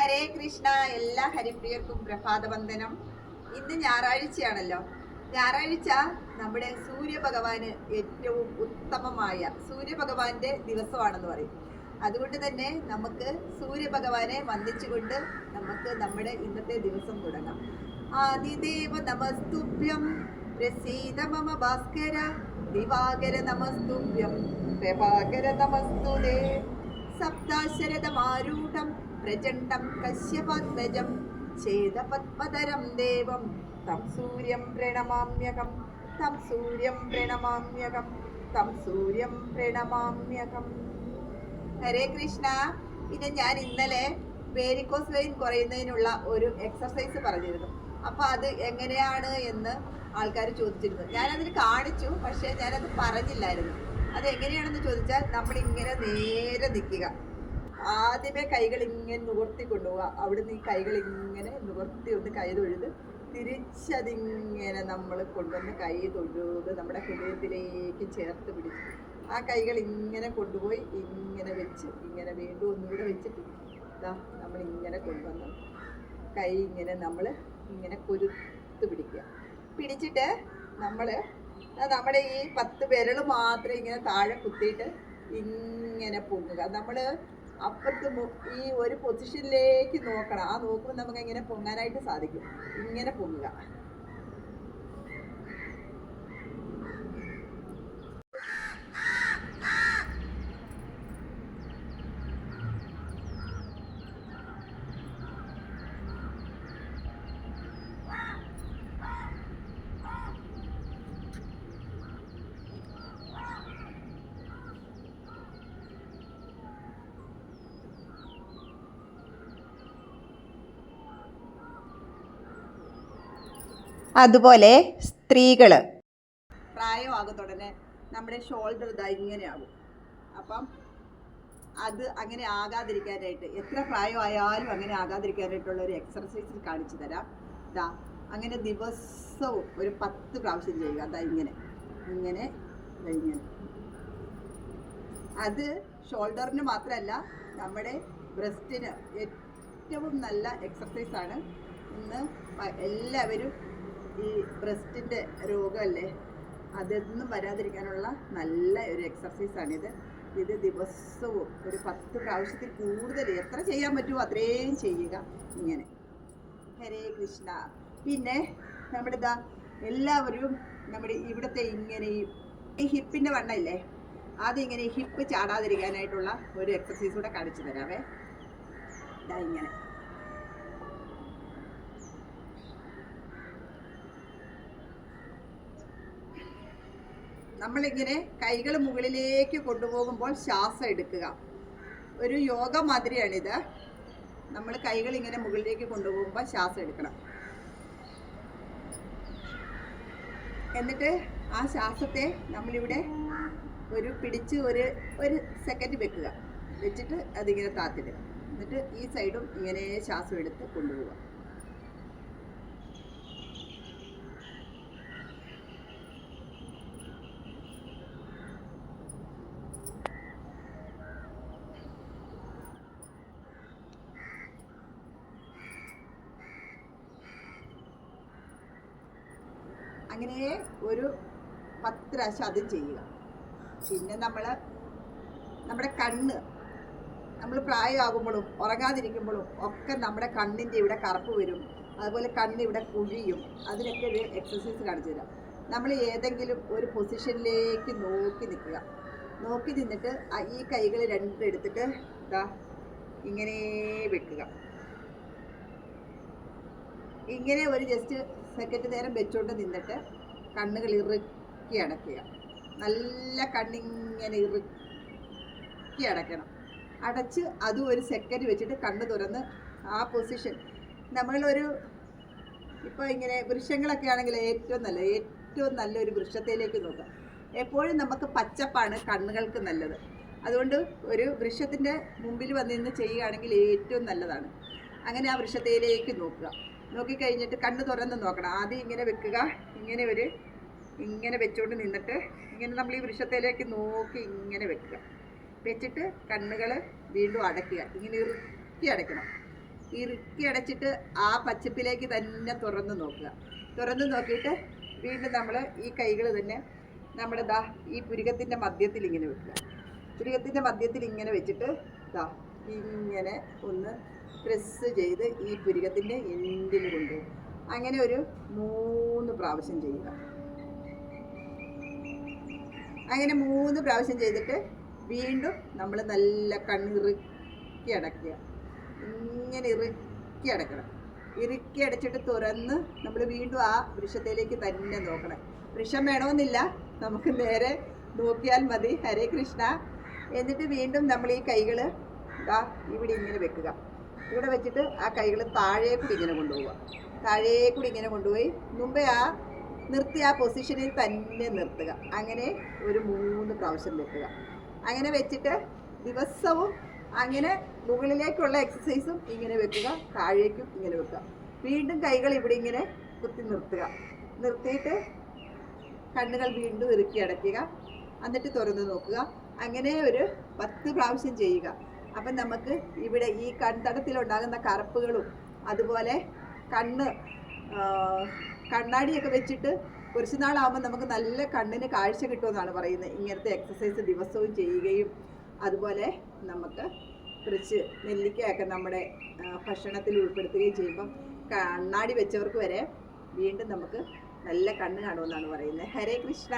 ഹരേ കൃഷ്ണ എല്ലാ ഹരിപ്രിയർക്കും പ്രഭാതവന്ദനം. ഇന്ന് ഞായറാഴ്ചയാണല്ലോ. ഞായറാഴ്ച നമ്മുടെ സൂര്യഭഗവാന് ഏറ്റവും ഉത്തമമായ സൂര്യഭഗവാന്റെ ദിവസമാണെന്ന് പറയും. അതുകൊണ്ട് തന്നെ നമുക്ക് സൂര്യഭഗവാനെ വന്ദിച്ചുകൊണ്ട് നമുക്ക് നമ്മുടെ ഇന്നത്തെ ദിവസം തുടങ്ങാം. ആദിദേവ നമസ്തുഭ്യം. പ്രസീത മമ ഭാസ്കര. ദിവാകര നമസ്തുഭ്യം. പ്രഭാകര നമസ്തുതേ. സപ്താശരഥമാരൂഢം പ്രചണ്ഡം ചേത പത്മതരം ദേവം തം സൂര്യം പ്രണമാമ്യകം തം സൂര്യം പ്രണമാമ്യകം തം സൂര്യം പ്രണമാമ്യകം ഹരേ കൃഷ്ണ. പിന്നെ ഞാൻ ഇന്നലെ വേരിക്കോസ് വെയിൻ കുറയുന്നതിനുള്ള ഒരു എക്സർസൈസ് പറഞ്ഞിരുന്നു. അപ്പൊ അത് എങ്ങനെയാണ് എന്ന് ആൾക്കാർ ചോദിച്ചിരുന്നു. ഞാനതിന് കാണിച്ചു പക്ഷേ ഞാനത് പറഞ്ഞില്ലായിരുന്നു. അത് എങ്ങനെയാണെന്ന് ചോദിച്ചാൽ നമ്മൾ ഇങ്ങനെ നേരെ നിൽക്കുക. ആദ്യമേ കൈകൾ ഇങ്ങനെ നിവർത്തി കൊണ്ടുപോവുക. അവിടുന്ന് ഈ കൈകൾ ഇങ്ങനെ നിവർത്തി ഒന്ന് കൈ തൊഴുത് തിരിച്ചതിങ്ങനെ നമ്മൾ കൊണ്ടുവന്ന് കൈ തൊഴുത് നമ്മുടെ ഹൃദയത്തിലേക്ക് ചേർത്ത് പിടിച്ച് ആ കൈകൾ ഇങ്ങനെ കൊണ്ടുപോയി ഇങ്ങനെ വെച്ച് ഇങ്ങനെ വീണ്ടും ഒന്നുകൂടെ വെച്ചിട്ട് ഇതാ നമ്മൾ ഇങ്ങനെ കൊണ്ടുവന്ന്. കൈ ഇങ്ങനെ നമ്മൾ ഇങ്ങനെ കൊരുത്ത് പിടിക്കുക. പിടിച്ചിട്ട് നമ്മൾ നമ്മുടെ ഈ പത്ത് വിരൽ മാത്രം ഇങ്ങനെ താഴെ കുത്തിയിട്ട് ഇങ്ങനെ പൊങ്ങുക. നമ്മൾ അപ്പുറത്ത് ഈ ഒരു പൊസിഷനിലേക്ക് നോക്കണം. ആ നോക്കുമ്പോൾ നമുക്ക് എങ്ങനെ പൊങ്ങാനായിട്ട് സാധിക്കും. ഇങ്ങനെ പൊങ്ങുക. അതുപോലെ സ്ത്രീകൾ പ്രായമാകുന്ന ഉടനെ നമ്മുടെ ഷോൾഡർ ഇതാ ഇങ്ങനെയാകും അപ്പം അത് അങ്ങനെ ആകാതിരിക്കാനായിട്ട് എത്ര പ്രായമായാലും അങ്ങനെ ആകാതിരിക്കാനായിട്ടുള്ള ഒരു എക്സർസൈസ് കാണിച്ചു തരാം. ഇതാ അങ്ങനെ ദിവസവും ഒരു പത്ത് പ്രാവശ്യം ചെയ്യുക. അതാ ഇങ്ങനെ ഇങ്ങനെ ഇങ്ങനെ. അത് ഷോൾഡറിന് മാത്രമല്ല നമ്മുടെ ബ്രസ്റ്റിന് ഏറ്റവും നല്ല എക്സർസൈസാണ് ഇന്ന് എല്ലാവരും ഈ ബ്രസ്റ്റിന്റെ രോഗമല്ലേ അതൊന്നും വരാതിരിക്കാനുള്ള നല്ല ഒരു എക്സർസൈസാണിത് ഇത് ദിവസവും ഒരു പത്ത് പ്രാവശ്യത്തിൽ കൂടുതൽ എത്ര ചെയ്യാൻ പറ്റുമോ അത്രയും ചെയ്യുക. ഇങ്ങനെ. ഹരേ കൃഷ്ണ. പിന്നെ നമ്മുടെ ഇതാ എല്ലാവരും നമ്മുടെ ഇവിടുത്തെ ഇങ്ങനെ ഈ ഈ ഹിപ്പിന്റെ വണ്ണമില്ലേ അതിങ്ങനെ ഹിപ്പ് ചാടാതിരിക്കാനായിട്ടുള്ള ഒരു എക്സസൈസ് കൂടെ കാണിച്ചു തരാവേ. ഇതാ ഇങ്ങനെ. നമ്മളിങ്ങനെ കൈകൾ മുകളിലേക്ക് കൊണ്ടുപോകുമ്പോൾ ശ്വാസം എടുക്കുക. ഒരു യോഗ മാതിരിയാണിത്. നമ്മൾ കൈകൾ ഇങ്ങനെ മുകളിലേക്ക് കൊണ്ടുപോകുമ്പോൾ ശ്വാസം എടുക്കണം. എന്നിട്ട് ആ ശ്വാസത്തെ നമ്മളിവിടെ ഒരു പിടിച്ച് ഒരു ഒരു സെക്കൻഡ് വെക്കുക. വെച്ചിട്ട് അതിങ്ങനെ താത്തിടുക. എന്നിട്ട് ഈ സൈഡും ഇങ്ങനെ ശ്വാസം എടുത്ത് കൊണ്ടുപോവുക. അങ്ങനെ ഒരു പത്ത് പ്രാവശ്യം അതും ചെയ്യുക. പിന്നെ നമ്മൾ നമ്മുടെ കണ്ണ് നമ്മൾ പ്രായമാകുമ്പോഴും ഉറങ്ങാതിരിക്കുമ്പോഴും ഒക്കെ നമ്മുടെ കണ്ണിന്റെ ഇവിടെ കറുപ്പ് വരും. അതുപോലെ കണ്ണ് ഇവിടെ കുഴിയും. അതിനൊക്കെ ഒരു എക്സസൈസ് കാണിച്ചു തരാം. നമ്മൾ ഏതെങ്കിലും ഒരു പൊസിഷനിലേക്ക് നോക്കി നിൽക്കുക. നോക്കി നിന്നിട്ട് ഈ കൈകൾ രണ്ടും എടുത്തിട്ട് ഇതാ ഇങ്ങനെ വെക്കുക. ഇങ്ങനെ ഒരു ജസ്റ്റ് സെക്കൻഡ് നേരം വെച്ചുകൊണ്ട് നിന്നിട്ട് കണ്ണുകൾ ഇറുക്കി അടയ്ക്കുക. നല്ല കണ്ണിങ്ങനെ ഇറുക്കി അടയ്ക്കണം. അടച്ച് അതും ഒരു സെക്കൻഡ് വെച്ചിട്ട് കണ്ണ് തുറന്ന് ആ പൊസിഷൻ നമ്മളൊരു ഇപ്പോൾ ഇങ്ങനെ വൃക്ഷങ്ങളൊക്കെ ആണെങ്കിൽ ഏറ്റവും നല്ല ഏറ്റവും നല്ലൊരു വൃക്ഷത്തിലേക്ക് നോക്കുക. എപ്പോഴും നമുക്ക് പച്ചപ്പാണ് കണ്ണുകൾക്ക് നല്ലത്. അതുകൊണ്ട് ഒരു വൃക്ഷത്തിന്റെ മുമ്പിൽ വന്നിരുന്ന് ചെയ്യുകയാണെങ്കിൽ ഏറ്റവും നല്ലതാണ്. അങ്ങനെ ആ വൃക്ഷത്തിലേക്ക് നോക്കുക. നോക്കിക്കഴിഞ്ഞിട്ട് കണ്ണ് തുറന്ന് നോക്കണം. ആദ്യം ഇങ്ങനെ വെക്കുക. ഇങ്ങനെ ഒരു ഇങ്ങനെ വെച്ചുകൊണ്ട് നിന്നിട്ട് ഇങ്ങനെ നമ്മൾ ഈ വൃക്ഷത്തിലേക്ക് നോക്കി ഇങ്ങനെ വെക്കുക. വെച്ചിട്ട് കണ്ണുകൾ വീണ്ടും അടയ്ക്കുക. ഇങ്ങനെ ഇറുക്കി അടയ്ക്കണം. ഇറുക്കി അടച്ചിട്ട് ആ പച്ചപ്പിലേക്ക് തന്നെ തുറന്ന് നോക്കുക. തുറന്ന് നോക്കിയിട്ട് വീണ്ടും നമ്മൾ ഈ കൈകൾ തന്നെ നമ്മുടെ ദാ ഈ പുരുകത്തിന്റെ മധ്യത്തിൽ ഇങ്ങനെ വെക്കുക. പുരുകത്തിന്റെ മധ്യത്തിൽ ഇങ്ങനെ വെച്ചിട്ട് ദാ ഇങ്ങനെ ഒന്ന് പ്രസ് ചെയ്ത് ഈ പുരികത്തിന്റെ എൻഡിൽ കൊണ്ടുപോകും അങ്ങനെ ഒരു മൂന്ന് പ്രാവശ്യം ചെയ്യുക. അങ്ങനെ മൂന്ന് പ്രാവശ്യം ചെയ്തിട്ട് വീണ്ടും നമ്മൾ നല്ല കണ്ണിറുക്കി അടയ്ക്കുക. ഇങ്ങനെ ഇറുക്കി അടയ്ക്കണം. ഇറുക്കി അടച്ചിട്ട് തുറന്ന് നമ്മൾ വീണ്ടും ആ വൃക്ഷത്തിലേക്ക് തന്നെ നോക്കണം. വൃക്ഷം വേണമെന്നില്ല. നമുക്ക് നേരെ നോക്കിയാൽ മതി. ഹരേ കൃഷ്ണ. എന്നിട്ട് വീണ്ടും നമ്മൾ ഈ കൈകൾ ഇതാ ഇവിടെ ഇങ്ങനെ വെക്കുക. ഇവിടെ വെച്ചിട്ട് ആ കൈകൾ താഴേ കൂടി ഇങ്ങനെ കൊണ്ടുപോവുക. താഴേ കൂടി ഇങ്ങനെ കൊണ്ടുപോയി മുമ്പേ ആ നിർത്തി ആ പൊസിഷനിൽ തന്നെ നിർത്തുക. അങ്ങനെ ഒരു മൂന്ന് പ്രാവശ്യം വെക്കുക. അങ്ങനെ വെച്ചിട്ട് ദിവസവും അങ്ങനെ മുകളിലേക്കുള്ള എക്സസൈസും ഇങ്ങനെ വെക്കുക. താഴേക്കും ഇങ്ങനെ വെക്കുക. വീണ്ടും കൈകൾ ഇവിടെ ഇങ്ങനെ കുത്തി നിർത്തുക. നിർത്തിയിട്ട് കണ്ണുകൾ വീണ്ടും ഇറുക്കി അടയ്ക്കുക. എന്നിട്ട് തുറന്ന് നോക്കുക. അങ്ങനെ ഒരു പത്ത് പ്രാവശ്യം ചെയ്യുക. അപ്പം നമുക്ക് ഇവിടെ ഈ കൺതടത്തിലുണ്ടാകുന്ന കറുപ്പുകളും അതുപോലെ കണ്ണ് കണ്ണാടിയൊക്കെ വെച്ചിട്ട് കുറച്ച് നാളാകുമ്പോൾ നമുക്ക് നല്ല കണ്ണിന് കാഴ്ച കിട്ടുമെന്നാണ് പറയുന്നത്. ഇങ്ങനത്തെ എക്സസൈസ് ദിവസവും ചെയ്യുകയും അതുപോലെ നമുക്ക് കുറച്ച് നെല്ലിക്കയൊക്കെ നമ്മുടെ ഭക്ഷണത്തിൽ ഉൾപ്പെടുത്തുകയും ചെയ്യുമ്പം കണ്ണാടി വെച്ചവർക്ക് വരെ വീണ്ടും നമുക്ക് നല്ല കണ്ണ് കാണുമെന്നാണ് പറയുന്നത്. ഹരേ കൃഷ്ണ.